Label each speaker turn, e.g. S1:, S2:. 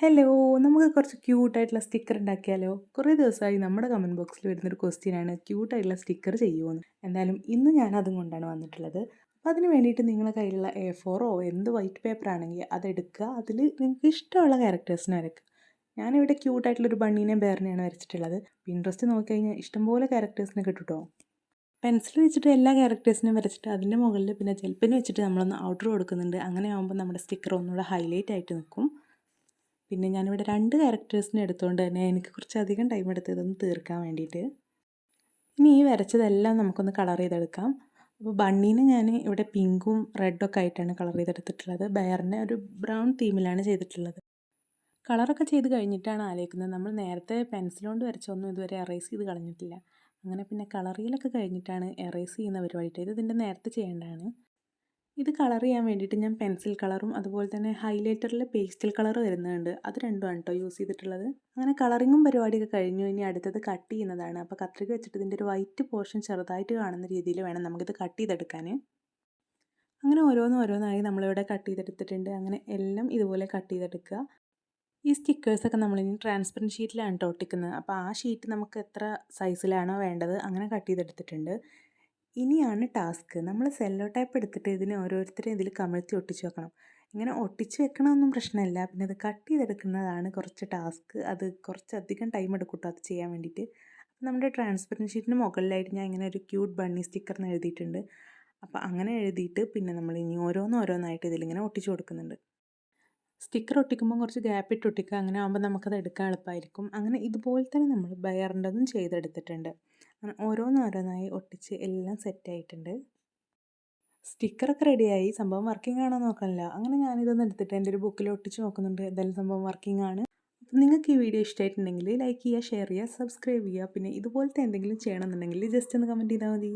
S1: Hello നമുക്ക് കുറച്ച് ക്യൂട്ടായിട്ടുള്ള sticker ഉണ്ടാക്കിയാലോ? കുറേ ദിവസമായി നമ്മുടെ കമന്റ് ബോക്സിൽ വരുന്നൊരു ക്വസ്റ്റ്യനാണ് ക്യൂട്ടായിട്ടുള്ള സ്റ്റിക്കർ ചെയ്യുമോയെന്ന് എന്തായാലും ഇന്ന് ഞാൻ അതും കൊണ്ടാണ് വന്നിട്ടുള്ളത്. അപ്പോൾ അതിന് വേണ്ടിയിട്ട് നിങ്ങളുടെ കയ്യിലുള്ള എ ഫോറോ എന്ത് വൈറ്റ് പേപ്പർ ആണെങ്കിൽ അതെടുക്കുക അതിൽ നിങ്ങൾക്ക് ഇഷ്ടമുള്ള ക്യാരക്ടേഴ്സിനെ വരയ്ക്കുക. ഞാനിവിടെ ക്യൂട്ടായിട്ടുള്ളൊരു ബണ്ണീനെ ബേറിനെയാണ് വരച്ചിട്ടുള്ളത്. ഇൻട്രസ്റ്റ് നോക്കിക്കഴിഞ്ഞാൽ ഇഷ്ടംപോലെ ക്യാരക്ടേഴ്സിനെ കിട്ടുട്ടോ. പെൻസിൽ വെച്ചിട്ട് എല്ലാ ക്യാരക്ടേഴ്സിനും വരച്ചിട്ട് അതിന്റെ മുകളിൽ പിന്നെ ജെൽപ്പിന് വെച്ചിട്ട് നമ്മളൊന്ന് ഔട്ടർ കൊടുക്കുന്നുണ്ട്. അങ്ങനെ ആകുമ്പോൾ നമ്മുടെ സ്റ്റിക്കർ ഒന്നുകൂടെ ഹൈലൈറ്റ് ആയിട്ട് നിൽക്കും. പിന്നെ ഞാനിവിടെ രണ്ട് ക്യാരക്ടേഴ്സിനെ എടുത്തുകൊണ്ട് തന്നെ എനിക്ക് കുറച്ചധികം ടൈം എടുത്ത് ഇതൊന്ന് തീർക്കാൻ വേണ്ടിയിട്ട്. ഇനി ഈ വരച്ചതെല്ലാം നമുക്കൊന്ന് കളർ ചെയ്തെടുക്കാം. അപ്പോൾ ബണ്ണീനെ ഞാൻ ഇവിടെ പിങ്കും റെഡൊക്കെ ആയിട്ടാണ് കളർ ചെയ്തെടുത്തിട്ടുള്ളത്. ബയറിനെ ഒരു ബ്രൗൺ തീമിലാണ് ചെയ്തിട്ടുള്ളത്. കളറൊക്കെ ചെയ്ത് കഴിഞ്ഞിട്ടാണ് ആലോചിക്കുന്നത്. നമ്മൾ നേരത്തെ പെൻസിൽ കൊണ്ട് വരച്ചൊന്നും ഇതുവരെ എറേസ് ചെയ്ത് കളഞ്ഞിട്ടില്ല. അങ്ങനെ പിന്നെ കളറിയിലൊക്കെ കഴിഞ്ഞിട്ടാണ് എറേസ് ചെയ്യുന്ന പരിപാടിയിട്ട് ഇത് ഇതിന്റെ നേരത്തെ ചെയ്യേണ്ടതാണ്. ഇത് കളർ ചെയ്യാൻ വേണ്ടിയിട്ട് ഞാൻ പെൻസിൽ കളറും അതുപോലെ തന്നെ ഹൈലൈറ്ററിൽ പേസ്റ്റൽ കളർ വരുന്നുണ്ട്. അത് രണ്ടുമാണ് കേട്ടോ യൂസ് ചെയ്തിട്ടുള്ളത്. അങ്ങനെ കളറിങ്ങും പരിപാടിയൊക്കെ കഴിഞ്ഞു. ഇനി അടുത്തത് കട്ട് ചെയ്യുന്നതാണ്. അപ്പോൾ കത്രിക വെച്ചിട്ട് ഇതിന്റെ ഒരു വൈറ്റ് പോർഷൻ ചെറുതായിട്ട് കാണുന്ന രീതിയിൽ വേണം നമുക്കിത് കട്ട് ചെയ്തെടുക്കാൻ. അങ്ങനെ ഓരോന്ന് ഓരോന്നായി നമ്മളിവിടെ കട്ട് ചെയ്തെടുത്തിട്ടുണ്ട്. അങ്ങനെ എല്ലാം ഇതുപോലെ കട്ട് ചെയ്തെടുക്കുക. ഈ സ്റ്റിക്കേഴ്സൊക്കെ നമ്മളിനി ട്രാൻസ്പെറന്റ് ഷീറ്റിലാണ് ഒട്ടിക്കുന്നത്. അപ്പോൾ ആ ഷീറ്റ് നമുക്ക് എത്ര സൈസിലാണോ വേണ്ടത് അങ്ങനെ കട്ട് ചെയ്തെടുത്തിട്ടുണ്ട്. ഇനിയാണ് ടാസ്ക്. നമ്മൾ സെല്ലോ ടൈപ്പ് എടുത്തിട്ട് ഇതിനെ ഓരോരുത്തരും ഇതിൽ കമഴ്ത്തി ഒട്ടിച്ച് വെക്കണം. ഇങ്ങനെ ഒട്ടിച്ച് വെക്കണമൊന്നും പ്രശ്നമില്ല. പിന്നെ അത് കട്ട് ചെയ്തെടുക്കുന്നതാണ് കുറച്ച് ടാസ്ക്. അത് കുറച്ചധികം ടൈം എടുക്കൂട്ടോ അത് ചെയ്യാൻ വേണ്ടിയിട്ട്. നമ്മുടെ ട്രാൻസ്പെറന്റ് ഷീറ്റിന് മുകളിലായിട്ട് ഞാൻ ഇങ്ങനെ ഒരു ക്യൂട്ട് ബണ്ണി സ്റ്റിക്കർ എന്ന് എഴുതിയിട്ടുണ്ട്. അപ്പോൾ അങ്ങനെ എഴുതിയിട്ട് പിന്നെ നമ്മൾ ഇനി ഓരോന്നോരോന്നായിട്ട് ഇതിലിങ്ങനെ ഒട്ടിച്ചു കൊടുക്കുന്നുണ്ട്. സ്റ്റിക്കർ ഒട്ടിക്കുമ്പോൾ കുറച്ച് ഗ്യാപ്പ് ഇട്ട് ഒട്ടിക്കുക. അങ്ങനെ ആകുമ്പോൾ നമുക്കത് എടുക്കാൻ എളുപ്പമായിരിക്കും അങ്ങനെ ഇതുപോലെ തന്നെ നമ്മൾ ബയറിന്റെതും ചെയ്തെടുത്തിട്ടുണ്ട്. അങ്ങനെ ഓരോന്നോരോന്നായി ഒട്ടിച്ച് എല്ലാം സെറ്റായിട്ടുണ്ട്. സ്റ്റിക്കറൊക്കെ റെഡിയായി. സംഭവം വർക്കിംഗ് ആണോ നോക്കാനില്ല അങ്ങനെ ഞാനിതൊന്ന് എടുത്തിട്ട് എന്റെ ഒരു ബുക്കിൽ ഒട്ടിച്ച് നോക്കുന്നുണ്ട്. എന്തായാലും സംഭവം വർക്കിംഗ് ആണ്. അപ്പം നിങ്ങൾക്ക് ഈ വീഡിയോ ഇഷ്ടമായിട്ടുണ്ടെങ്കിൽ ലൈക്ക് ചെയ്യുക ഷെയർ ചെയ്യുക സബ്സ്ക്രൈബ് ചെയ്യുക. പിന്നെ ഇതുപോലത്തെ എന്തെങ്കിലും ചെയ്യണമെന്നുണ്ടെങ്കിൽ ജസ്റ്റ് ഒന്ന് കമന്റ് ചെയ്താൽ മതി.